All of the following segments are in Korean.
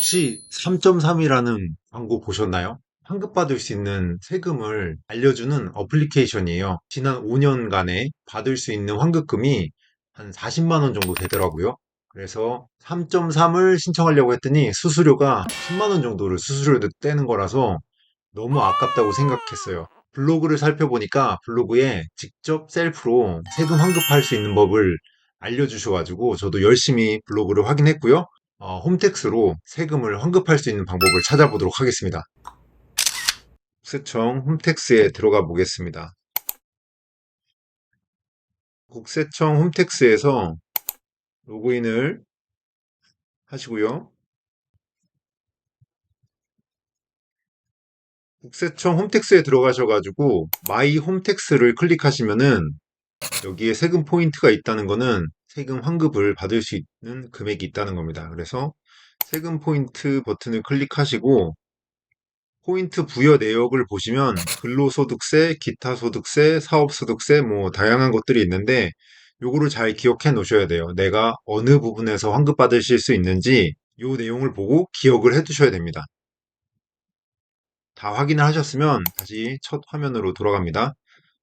혹시 3.3이라는 광고 보셨나요? 환급받을 수 있는 세금을 알려주는 어플리케이션이에요. 지난 5년간에 받을 수 있는 환급금이 한 40만 원 정도 되더라고요. 그래서 3.3을 신청하려고 했더니 수수료가 10만 원 정도를 수수료도 떼는 거라서 너무 아깝다고 생각했어요. 블로그를 살펴보니까 블로그에 직접 셀프로 세금 환급할 수 있는 법을 알려주셔가지고 저도 열심히 블로그를 확인했고요. 어, 홈택스로 세금을 환급할 수 있는 방법을 찾아보도록 하겠습니다. 국세청 홈택스에 들어가 보겠습니다. 국세청 홈택스에서 로그인을 하시고요. 국세청 홈택스에 들어가셔가지고 마이 홈택스를 클릭하시면은 여기에 세금 포인트가 있다는 거는 세금 환급을 받을 수 있는 금액이 있다는 겁니다. 그래서 세금 포인트 버튼을 클릭하시고 포인트 부여 내역을 보시면 근로소득세, 기타소득세, 사업소득세 뭐 다양한 것들이 있는데 요거를 잘 기억해 놓으셔야 돼요. 내가 어느 부분에서 환급 받으실 수 있는지 요 내용을 보고 기억을 해 두셔야 됩니다. 다 확인을 하셨으면 다시 첫 화면으로 돌아갑니다.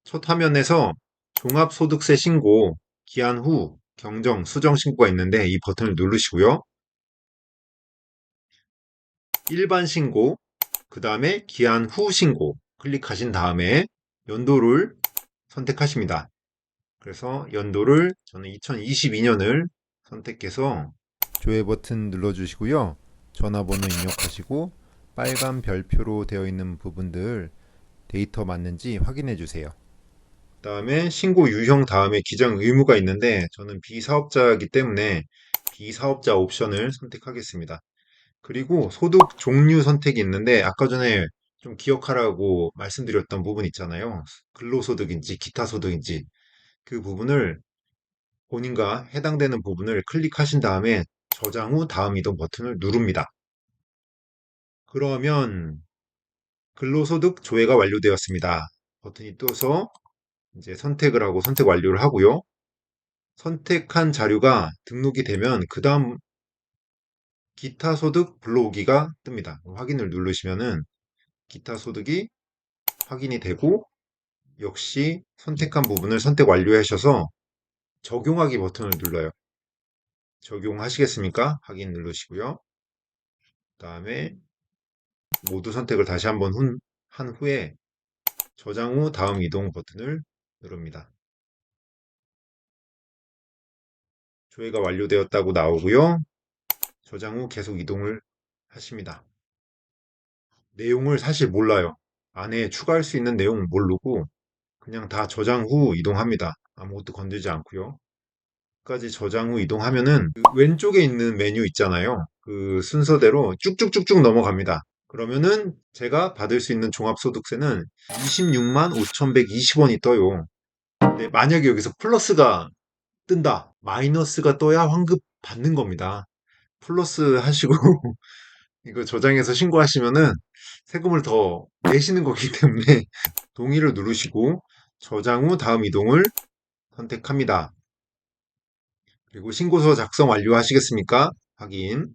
첫 화면에서 종합소득세 신고, 기한 후 경정, 수정 신고가 있는데 이 버튼을 누르시고요. 일반 신고, 그 다음에 기한 후 신고 클릭하신 다음에 연도를 선택하십니다. 그래서 연도를 저는 2022년을 선택해서 조회 버튼 눌러주시고요. 전화번호 입력하시고 빨간 별표로 되어 있는 부분들 데이터 맞는지 확인해 주세요. 그 다음에 신고 유형 다음에 기장 의무가 있는데 저는 비사업자이기 때문에 비사업자 옵션을 선택하겠습니다. 그리고 소득 종류 선택이 있는데 아까 전에 좀 기억하라고 말씀드렸던 부분 있잖아요. 근로소득인지 기타 소득인지 그 부분을 본인과 해당되는 부분을 클릭하신 다음에 저장 후 다음 이동 버튼을 누릅니다. 그러면 근로소득 조회가 완료되었습니다. 버튼이 떠서 이제 선택을 하고 선택 완료를 하고요. 선택한 자료가 등록이 되면 그 다음 기타 소득 불러오기가 뜹니다. 확인을 누르시면은 기타 소득이 확인이 되고 역시 선택한 부분을 선택 완료하셔서 적용하기 버튼을 눌러요. 적용하시겠습니까? 확인 누르시고요. 그 다음에 모두 선택을 다시 한번 한 후에 저장 후 다음 이동 버튼을 누릅니다. 조회가 완료되었다고 나오고요. 저장 후 계속 이동을 하십니다. 내용을 사실 몰라요. 안에 추가할 수 있는 내용 모르고 그냥 다 저장 후 이동합니다. 아무것도 건들지 않고요. 까지 저장 후 이동하면은 그 왼쪽에 있는 메뉴 있잖아요. 그 순서대로 쭉쭉쭉쭉 넘어갑니다. 그러면은 제가 받을 수 있는 종합소득세는 26만 5,120원이 떠요. 근데 만약에 여기서 플러스가 뜬다. 마이너스가 떠야 환급 받는 겁니다. 플러스 하시고 이거 저장해서 신고하시면은 세금을 더 내시는 거기 때문에 동의를 누르시고 저장 후 다음 이동을 선택합니다. 그리고 신고서 작성 완료하시겠습니까? 확인.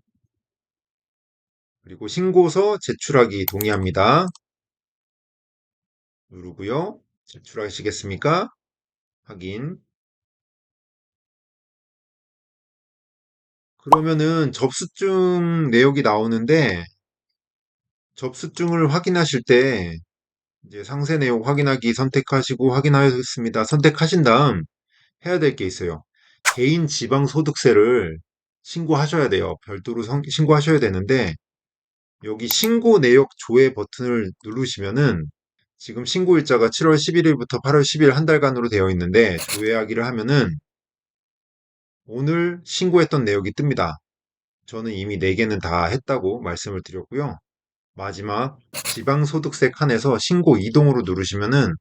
그리고 신고서 제출하기 동의합니다. 누르고요. 제출하시겠습니까? 확인. 그러면은 접수증 내역이 나오는데 접수증을 확인하실 때 이제 상세 내용 확인하기 선택하시고 확인하였습니다. 선택하신 다음 해야 될 게 있어요. 개인 지방 소득세를 신고하셔야 돼요. 별도로 성- 신고하셔야 되는데 여기 신고 내역 조회 버튼을 누르시면은 지금 신고 일자가 7월 11일부터 8월 10일 한 달간으로 되어 있는데 조회하기를 하면은 오늘 신고했던 내역이 뜹니다. 저는 이미 4개는 다 했다고 말씀을 드렸고요. 마지막 지방소득세 칸에서 신고 이동으로 누르시면은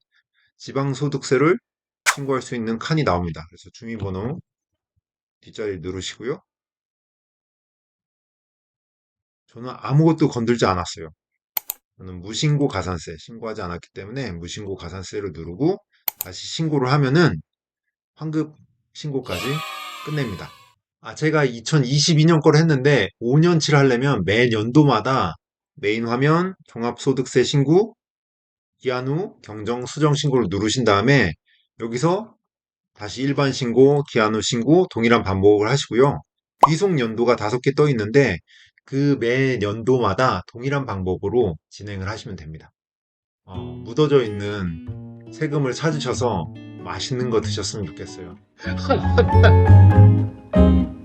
지방소득세를 신고할 수 있는 칸이 나옵니다. 그래서 주민번호 뒷자리 누르시고요. 저는 아무것도 건들지 않았어요. 저는 무신고 가산세 신고하지 않았기 때문에 무신고 가산세를 누르고 다시 신고를 하면은 환급 신고까지 끝냅니다. 아, 제가 2022년 거를 했는데 5년치를 하려면 매 연도마다 메인 화면, 종합소득세 신고, 기한 후 경정 수정 신고를 누르신 다음에 여기서 다시 일반 신고, 기한 후 신고 동일한 반복을 하시고요. 귀속 연도가 다섯 개 떠 있는데 그 매 연도마다 동일한 방법으로 진행을 하시면 됩니다. 어, 묻어져 있는 세금을 찾으셔서 맛있는 거 드셨으면 좋겠어요.